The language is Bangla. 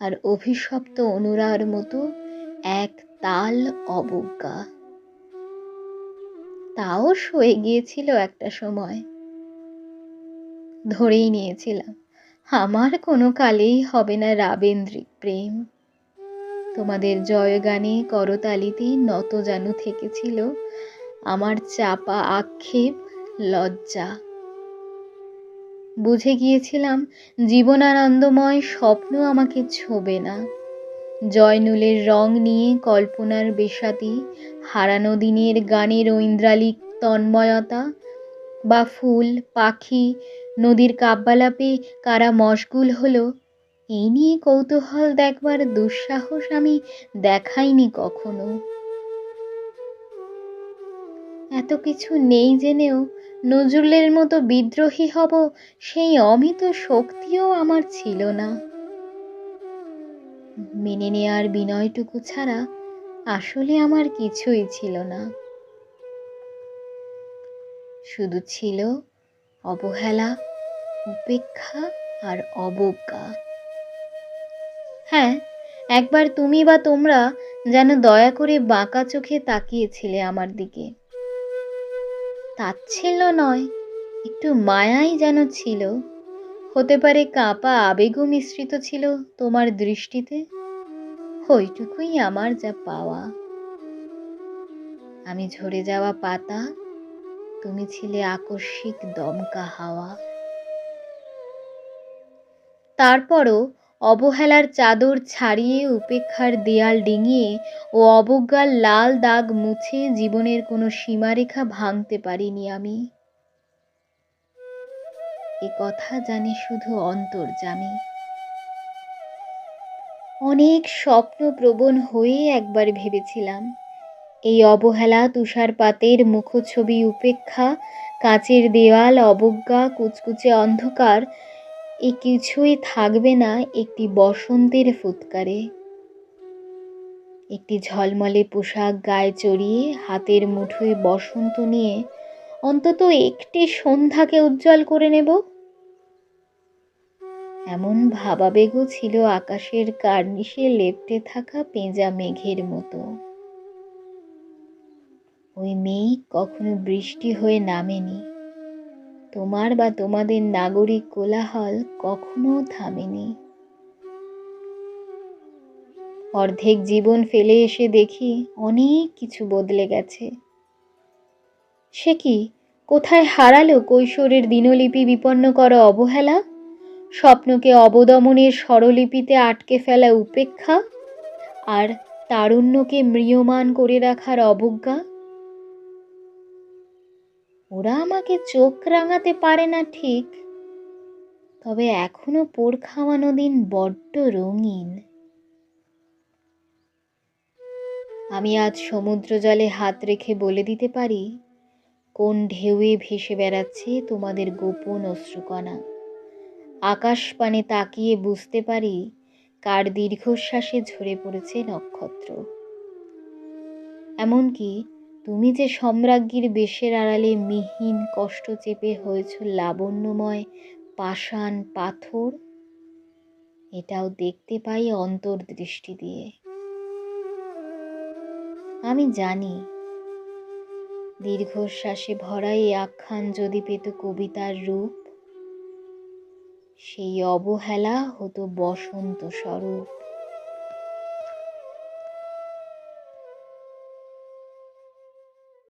আর অভিশপ্ত অনুরার মতো এক তাল অবজ্ঞা। তাও সয়ে গিয়েছিল একটা সময়। ধরেই নিয়েছিলাম, আমার কোনো কালেই হবে না রাবেন্দ্রিক প্রেম। তোমাদের জয়গানে করতালিতে নত জানু থেকেছিল আমার চাপা আক্ষেপ লজ্জা। বুঝে গিয়েছিলাম জীবনানন্দময় স্বপ্ন আমাকে ছোবে না। জয়নুলের রং নিয়ে কল্পনার বেশাতি, হারানো দিনের গানের ঐন্দ্রালিক তন্ময়তা বা ফুল, পাখি, নদীর কাব্যালাপে কারা মশগুল হলো, এই নিয়ে কৌতূহল দেখবার দুঃসাহস আমি দেখাইনি কখনো। এত কিছু নেই জেনেও নজরুলের মতো বিদ্রোহী হব, সেই অমিত শক্তিও আমার ছিল না। মেনে নেয়ার বিনয়টুকু ছাড়া আসলে আমার কিছুই ছিল না। শুধু ছিল অবহেলা, উপেক্ষা আর অবজ্ঞা। হ্যাঁ একবার তুমি বা তোমরা যেন দয়া করে বাঁকা চোখে তাকিয়েছিলে আমার দিকে। তাচ্ছিল্য নয়, একটু মায়াই যেন ছিল। হতে পারে কাঁপা আবেগও মিশ্রিত ছিল তোমার দৃষ্টিতে। ওইটুকুই আমার যা পাওয়া। আমি ঝরে যাওয়া পাতা, তুমি ছিলে আকস্মিক দমকা হাওয়া। তারপরও অবহেলার চাদর ছাড়িয়ে উপেক্ষার দেয়াল ডিঙিয়ে ও অবজ্ঞার লাল দাগ মুছে জীবনের কোনো সীমারেখা ভাঙতে পারিনি আমি। এ কথা জানি শুধু অন্তর্জামী অনেক স্বপ্নপ্রবণ হয়ে একবার ভেবেছিলাম, এই অবহেলা, তুষারপাতের মুখছবি, উপেক্ষা, কাচের দেওয়াল অবজ্ঞা, কুচকুচে অন্ধকার এ কিছুই থাকবে না একটি বসন্তের ফুৎকারে। একটি ঝলমলে পোশাক গায়ে চড়িয়ে হাতের মুঠোয় বসন্ত নিয়ে অন্তত একটি সন্ধ্যাকে উজ্জ্বল করে নেব। এমন ভাবাবেগও ছিল আকাশের কার্নিশে লেপটে থাকা পেঁজা মেঘের মতো। ওই মেঘ কখনো বৃষ্টি হয়ে নামেনি। তোমার বা তোমাদের নাগরিক কোলাহল কখনো থামেনি। অর্ধেক জীবন ফেলে এসে দেখি অনেক কিছু বদলে গেছে। সে কি, কোথায় হারালো কৈশোরের দিনলিপি বিপন্ন করা অবহেলা? স্বপ্নকে অবদমনের স্বরলিপিতে আটকে ফেলা উপেক্ষা? আর তারুণ্যকে ম্রিয়মান করে রাখার অবজ্ঞা? ওরা আমাকে চোখ রাঙাতে পারে না ঠিক। তবে এখনও পোড় খাওয়ানো দিন বড্ড রঙিন। আমি আজ সমুদ্র জলে হাত রেখে বলে দিতে পারি, কোন ঢেউয়ে ভেসে বেড়াচ্ছে তোমাদের গোপন অশ্রুকণা। আকাশ পানে তাকিয়ে বুঝতে পারি, কার দীর্ঘশ্বাসে ঝরে পড়েছে নক্ষত্র। এমনকি তুমি যে সম্রাজ্ঞীর বেশের আড়ালে মিহিন কষ্ট চেপে হয়েছ লাবণ্যময় পাষাণ পাথর, এটাও দেখতে পাই অন্তর্দৃষ্টি দিয়ে। আমি জানি, দীর্ঘশ্বাসে ভরা এই আখ্যান যদি পেত কবিতার রূপ, সেই অবহেলা হতো বসন্ত স্বরূপ।